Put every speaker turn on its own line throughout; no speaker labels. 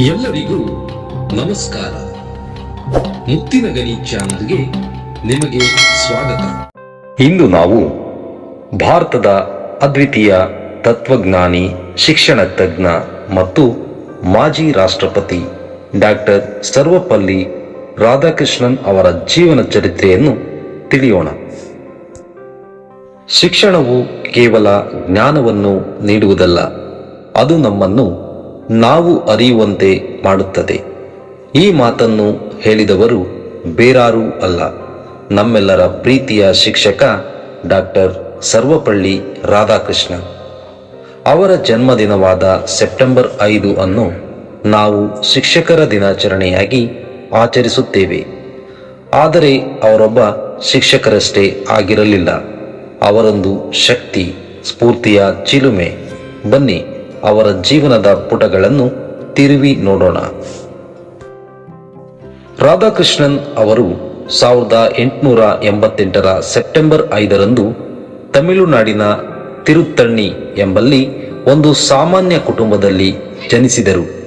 ಎಲ್ಲರಿಗೂ ನಮಸ್ಕಾರ. ಮುತ್ತಿನ ಗಣಿ ಚಾನಲ್ಗೆ ನಿಮಗೆ ಸ್ವಾಗತ.
ಇಂದು ನಾವು ಭಾರತದ ಅದ್ವಿತೀಯ ತತ್ವಜ್ಞಾನಿ, ಶಿಕ್ಷಣ ತಜ್ಞ ಮತ್ತು ಮಾಜಿ ರಾಷ್ಟ್ರಪತಿ ಡಾಕ್ಟರ್ ಸರ್ವಪಲ್ಲಿ ರಾಧಾಕೃಷ್ಣನ್ ಅವರ ಜೀವನ ಚರಿತ್ರೆಯನ್ನು ತಿಳಿಯೋಣ. ಶಿಕ್ಷಣವು ಕೇವಲ ಜ್ಞಾನವನ್ನು ನೀಡುವುದಲ್ಲ, ಅದು ನಮ್ಮನ್ನು ನಾವು ಅರಿಯುವಂತೆ ಮಾಡುತ್ತದೆ. ಈ ಮಾತನ್ನು ಹೇಳಿದವರು ಬೇರಾರೂ ಅಲ್ಲ. ನಮ್ಮೆಲ್ಲರ ಪ್ರೀತಿಯ ಶಿಕ್ಷಕ ಡಾಕ್ಟರ್ ಸರ್ವಪಳ್ಳಿ ರಾಧಾಕೃಷ್ಣ. ಅವರ ಜನ್ಮದಿನವಾದ ಸೆಪ್ಟೆಂಬರ್ ಐದು ಅನ್ನು ನಾವು ಶಿಕ್ಷಕರ ದಿನಾಚರಣೆಯಾಗಿ ಆಚರಿಸುತ್ತೇವೆ. ಆದರೆ ಅವರೊಬ್ಬ ಶಿಕ್ಷಕರಷ್ಟೇ ಆಗಿರಲಿಲ್ಲ. ಅವರೊಂದು ಶಕ್ತಿ, ಸ್ಫೂರ್ತಿಯ ಚಿಲುಮೆ. ಬನ್ನಿ. ಅವರ ಜೀವನದ ಪುಟಗಳನ್ನು ತಿರುವಿ ನೋಡೋಣ. ರಾಧಾಕೃಷ್ಣನ್ ಅವರು ಸಾವಿರದ ಎಂಟುನೂರ ಎಂಬತ್ತೆಂಟರ ಸೆಪ್ಟೆಂಬರ್ ಐದರಂದು ತಮಿಳುನಾಡಿನ ತಿರುತ್ತಣ್ಣಿ ಎಂಬಲ್ಲಿ ಒಂದು ಸಾಮಾನ್ಯ ಕುಟುಂಬದಲ್ಲಿ ಜನಿಸಿದರು.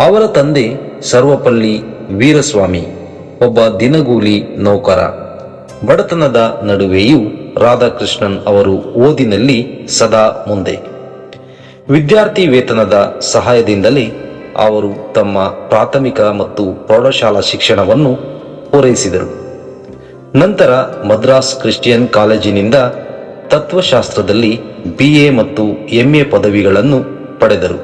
ಅವರ ತಂದೆ ಸರ್ವಪಲ್ಲಿ ವೀರಸ್ವಾಮಿ, ಒಬ್ಬ ದಿನಗೂಲಿ ನೌಕರ. ಬಡತನದ ನಡುವೆಯೂ ರಾಧಾಕೃಷ್ಣನ್ ಅವರು ಓದಿನಲ್ಲಿ ಸದಾ ಮುಂದೆ. ವಿದ್ಯಾರ್ಥಿ ವೇತನದ ಸಹಾಯದಿಂದಲೇ ಅವರು ತಮ್ಮ ಪ್ರಾಥಮಿಕ ಮತ್ತು ಪ್ರೌಢಶಾಲಾ ಶಿಕ್ಷಣವನ್ನು ಪೂರೈಸಿದರು. ನಂತರ ಮದ್ರಾಸ್ ಕ್ರಿಶ್ಚಿಯನ್ ಕಾಲೇಜಿನಿಂದ ತತ್ವಶಾಸ್ತ್ರದಲ್ಲಿ ಬಿ ಎ ಮತ್ತು ಎಂಎ ಪದವಿಗಳನ್ನು ಪಡೆದರು.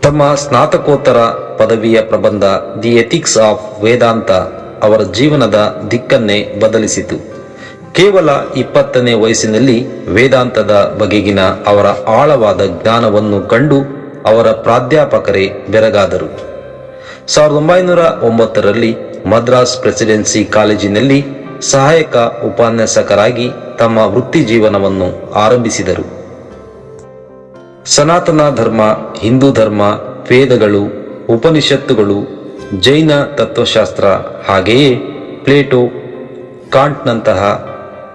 ತಮ್ಮ ಸ್ನಾತಕೋತ್ತರ ಪದವಿಯ ಪ್ರಬಂಧ ದಿ ಎಥಿಕ್ಸ್ ಆಫ್ ವೇದಾಂತ ಅವರ ಜೀವನದ ದಿಕ್ಕನ್ನೇ ಬದಲಿಸಿತು. ಕೇವಲ ಇಪ್ಪತ್ತನೇ ವಯಸ್ಸಿನಲ್ಲಿ ವೇದಾಂತದ ಬಗೆಗಿನ ಅವರ ಆಳವಾದ ಜ್ಞಾನವನ್ನು ಕಂಡು ಅವರ ಪ್ರಾಧ್ಯಾಪಕರೇ ಬೆರಗಾದರು. ಸಾವಿರದ ಒಂಬೈನೂರ ಒಂಬತ್ತರಲ್ಲಿ ಮದ್ರಾಸ್ ಪ್ರೆಸಿಡೆನ್ಸಿ ಕಾಲೇಜಿನಲ್ಲಿ ಸಹಾಯಕ ಉಪನ್ಯಾಸಕರಾಗಿ ತಮ್ಮ ವೃತ್ತಿ ಜೀವನವನ್ನು ಆರಂಭಿಸಿದರು. ಸನಾತನ ಧರ್ಮ, ಹಿಂದೂ ಧರ್ಮ, ವೇದಗಳು, ಉಪನಿಷತ್ತುಗಳು, ಜೈನ ತತ್ವಶಾಸ್ತ್ರ ಹಾಗೆಯೇ ಪ್ಲೇಟೋ, ಕಾಂಟ್ನಂತಹ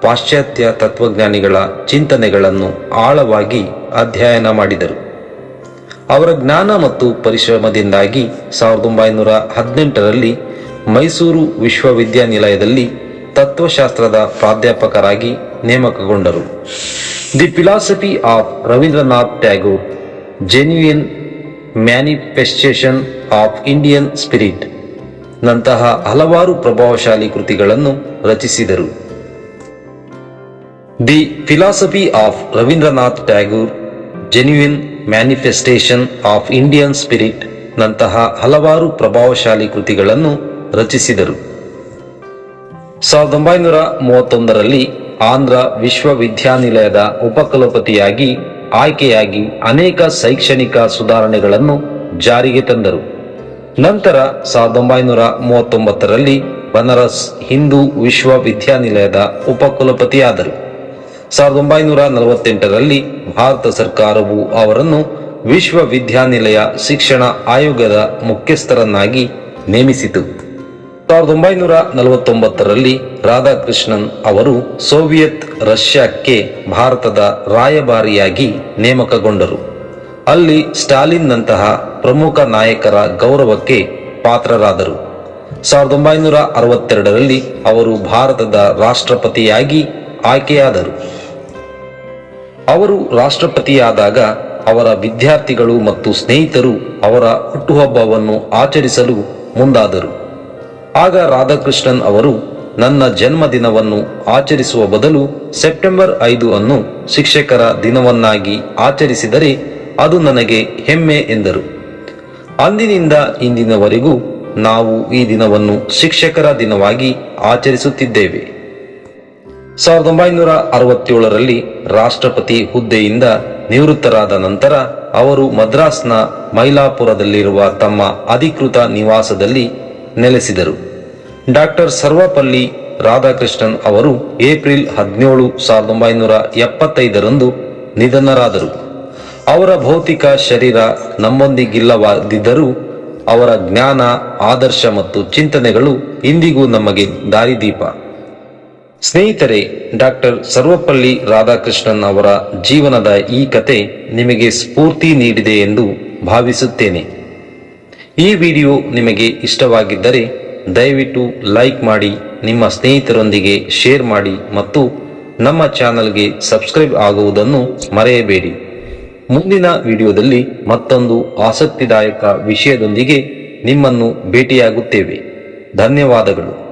ಪಾಶ್ಚಾತ್ಯ ತತ್ವಜ್ಞಾನಿಗಳ ಚಿಂತನೆಗಳನ್ನು ಆಳವಾಗಿ ಅಧ್ಯಯನ ಮಾಡಿದರು. ಅವರ ಜ್ಞಾನ ಮತ್ತು ಪರಿಶ್ರಮದಿಂದಾಗಿ ಸಾವಿರದ ಒಂಬೈನೂರ ಹದಿನೆಂಟರಲ್ಲಿ ಮೈಸೂರು ವಿಶ್ವವಿದ್ಯಾನಿಲಯದಲ್ಲಿ ತತ್ವಶಾಸ್ತ್ರದ ಪ್ರಾಧ್ಯಾಪಕರಾಗಿ ನೇಮಕಗೊಂಡರು. The philosophy of Rabindranath Tagore genuine manifestation of Indian spirit ನಂತಹ ಹಲವಾರು ಪ್ರಭಾವಶಾಲಿ ಕೃತಿಗಳನ್ನು ರಚಿಸಿದರು. The philosophy of Rabindranath Tagore genuine manifestation of Indian spirit ನಂತಹ ಹಲವಾರು ಪ್ರಭಾವಶಾಲಿ ಕೃತಿಗಳನ್ನು ರಚಿಸಿದರು. ಸಾವಿರದ ಒಂಬೈನೂರ ಮೂವತ್ತೊಂದರಲ್ಲಿ ಆಂಧ್ರ ವಿಶ್ವವಿದ್ಯಾನಿಲಯದ ಉಪಕುಲಪತಿಯಾಗಿ ಆಯ್ಕೆಯಾಗಿ ಅನೇಕ ಶೈಕ್ಷಣಿಕ ಸುಧಾರಣೆಗಳನ್ನು ಜಾರಿಗೆ ತಂದರು. ನಂತರ ಸಾವಿರದ ಒಂಬೈನೂರ ಮೂವತ್ತೊಂಬತ್ತರಲ್ಲಿ ಬನಾರಸ್ ಹಿಂದೂ ವಿಶ್ವವಿದ್ಯಾನಿಲಯದ ಉಪಕುಲಪತಿಯಾದರು. ಸಾವಿರದ ಒಂಬೈನೂರ ನಲವತ್ತೆಂಟರಲ್ಲಿ ಭಾರತ ಸರ್ಕಾರವು ಅವರನ್ನು ವಿಶ್ವವಿದ್ಯಾನಿಲಯ ಶಿಕ್ಷಣ ಆಯೋಗದ ಮುಖ್ಯಸ್ಥರನ್ನಾಗಿ ನೇಮಿಸಿತು. ಸಾವಿರದ ಒಂಬೈನೂರ ನಲವತ್ತೊಂಬತ್ತರಲ್ಲಿ ರಾಧಾಕೃಷ್ಣನ್ ಅವರು ಸೋವಿಯತ್ ರಷ್ಯಾಕ್ಕೆ ಭಾರತದ ರಾಯಭಾರಿಯಾಗಿ ನೇಮಕಗೊಂಡರು. ಅಲ್ಲಿ ಸ್ಟಾಲಿನ್ನಂತಹ ಪ್ರಮುಖ ನಾಯಕರ ಗೌರವಕ್ಕೆ ಪಾತ್ರರಾದರು. ಸಾವಿರದ ಒಂಬೈನೂರ ಅರವತ್ತೆರಡರಲ್ಲಿ ಅವರು ಭಾರತದ ರಾಷ್ಟ್ರಪತಿಯಾಗಿ ಆಯ್ಕೆಯಾದರು. ಅವರು ರಾಷ್ಟ್ರಪತಿಯಾದಾಗ ಅವರ ವಿದ್ಯಾರ್ಥಿಗಳು ಮತ್ತು ಸ್ನೇಹಿತರು ಅವರ ಹುಟ್ಟುಹಬ್ಬವನ್ನು ಆಚರಿಸಲು ಮುಂದಾದರು. ಆಗ ರಾಧಾಕೃಷ್ಣನ್ ಅವರು, ನನ್ನ ಜನ್ಮದಿನವನ್ನು ಆಚರಿಸುವ ಬದಲು ಸೆಪ್ಟೆಂಬರ್ ಐದು ಅನ್ನು ಶಿಕ್ಷಕರ ದಿನವನ್ನಾಗಿ ಆಚರಿಸಿದರೆ ಅದು ನನಗೆ ಹೆಮ್ಮೆ ಎಂದರು. ಅಂದಿನಿಂದ ಇಂದಿನವರೆಗೂ ನಾವು ಈ ದಿನವನ್ನು ಶಿಕ್ಷಕರ ದಿನವಾಗಿ ಆಚರಿಸುತ್ತಿದ್ದೇವೆ. ಸಾವಿರದ ಒಂಬೈನೂರ ಅರವತ್ತೇಳರಲ್ಲಿ ರಾಷ್ಟ್ರಪತಿ ಹುದ್ದೆಯಿಂದ ನಿವೃತ್ತರಾದ ನಂತರ ಅವರು ಮದ್ರಾಸ್ನ ಮೈಲಾಪುರದಲ್ಲಿರುವ ತಮ್ಮ ಅಧಿಕೃತ ನಿವಾಸದಲ್ಲಿ ನೆಲೆಸಿದರು. ಡಾಕ್ಟರ್ ಸರ್ವಪಲ್ಲಿ ರಾಧಾಕೃಷ್ಣನ್ ಅವರು ಏಪ್ರಿಲ್ ಹದಿನೇಳು, ಸಾವಿರದ ಒಂಬೈನೂರ ಎಪ್ಪತ್ತೈದರಂದು ನಿಧನರಾದರು. ಅವರ ಭೌತಿಕ ಶರೀರ ನಮ್ಮೊಂದಿಗಿಲ್ಲವಾದಿದ್ದರೂ ಅವರ ಜ್ಞಾನ, ಆದರ್ಶ ಮತ್ತು ಚಿಂತನೆಗಳು ಇಂದಿಗೂ ನಮಗೆ ದಾರಿದೀಪ. ಸ್ನೇಹಿತರೆ, ಡಾಕ್ಟರ್ ಸರ್ವಪಲ್ಲಿ ರಾಧಾಕೃಷ್ಣನ್ ಅವರ ಜೀವನದ ಈ ಕತೆ ನಿಮಗೆ ಸ್ಫೂರ್ತಿ ನೀಡಿದೆ ಎಂದು ಭಾವಿಸುತ್ತೇನೆ. ಈ ವಿಡಿಯೋ ನಿಮಗೆ ಇಷ್ಟವಾಗಿದ್ದರೆ ದಯವಿಟ್ಟು ಲೈಕ್ ಮಾಡಿ, ನಿಮ್ಮ ಸ್ನೇಹಿತರೊಂದಿಗೆ ಶೇರ್ ಮಾಡಿ ಮತ್ತು ನಮ್ಮ ಚಾನಲ್ಗೆ ಸಬ್ಸ್ಕ್ರೈಬ್ ಆಗುವುದನ್ನು ಮರೆಯಬೇಡಿ. ಮುಂದಿನ ವಿಡಿಯೋದಲ್ಲಿ ಮತ್ತೊಂದು ಆಸಕ್ತಿದಾಯಕ ವಿಷಯದೊಂದಿಗೆ ನಿಮ್ಮನ್ನು ಭೇಟಿಯಾಗುತ್ತೇವೆ. ಧನ್ಯವಾದಗಳು.